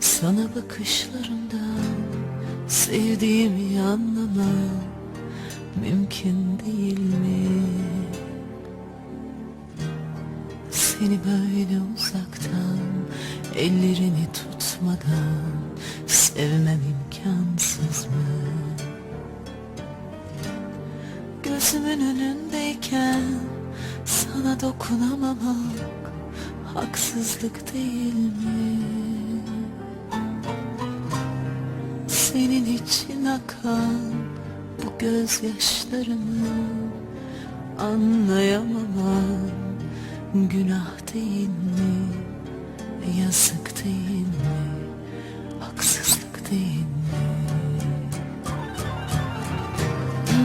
Sana bakışlarından sevdiğimi anlamam mümkün değil mi? Seni böyle uzaktan ellerini tutmadan sevmem imkansız mı? Gözümün önündeyken sana dokunamamak haksızlık değil mi? Senin için akan bu gözyaşlarımı anlayamamam günah değil mi? Yazık değil mi? Haksızlık değil mi?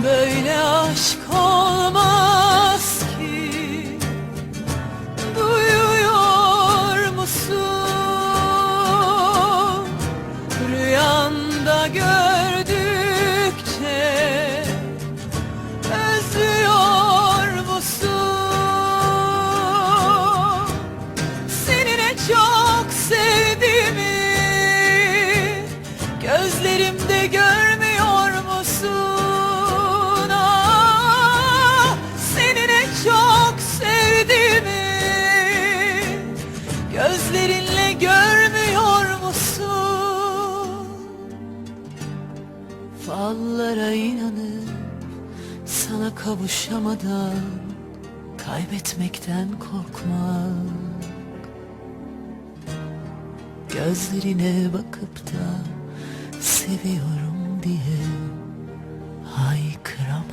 Böyle aşk olmaz Gördükçe Özlüyor musun? Seni ne çok sevdiğimi Gözlerimde görmüyor Fallara inanıp sana kavuşamadan Kaybetmekten korkmak. Gözlerine bakıp da seviyorum diye haykıramamak.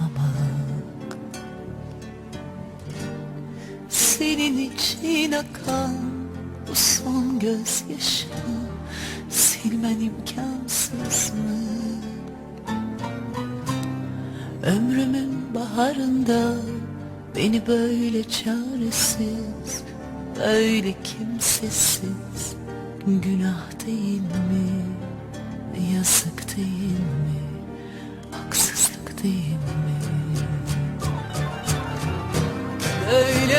Senin için akan bu son gözyaşımı silmen imkansız mı? Baharında beni böyle çaresiz, böyle kimsesiz günah değil mi? Yazık değil mi? Haksızlık değil mi? Böyle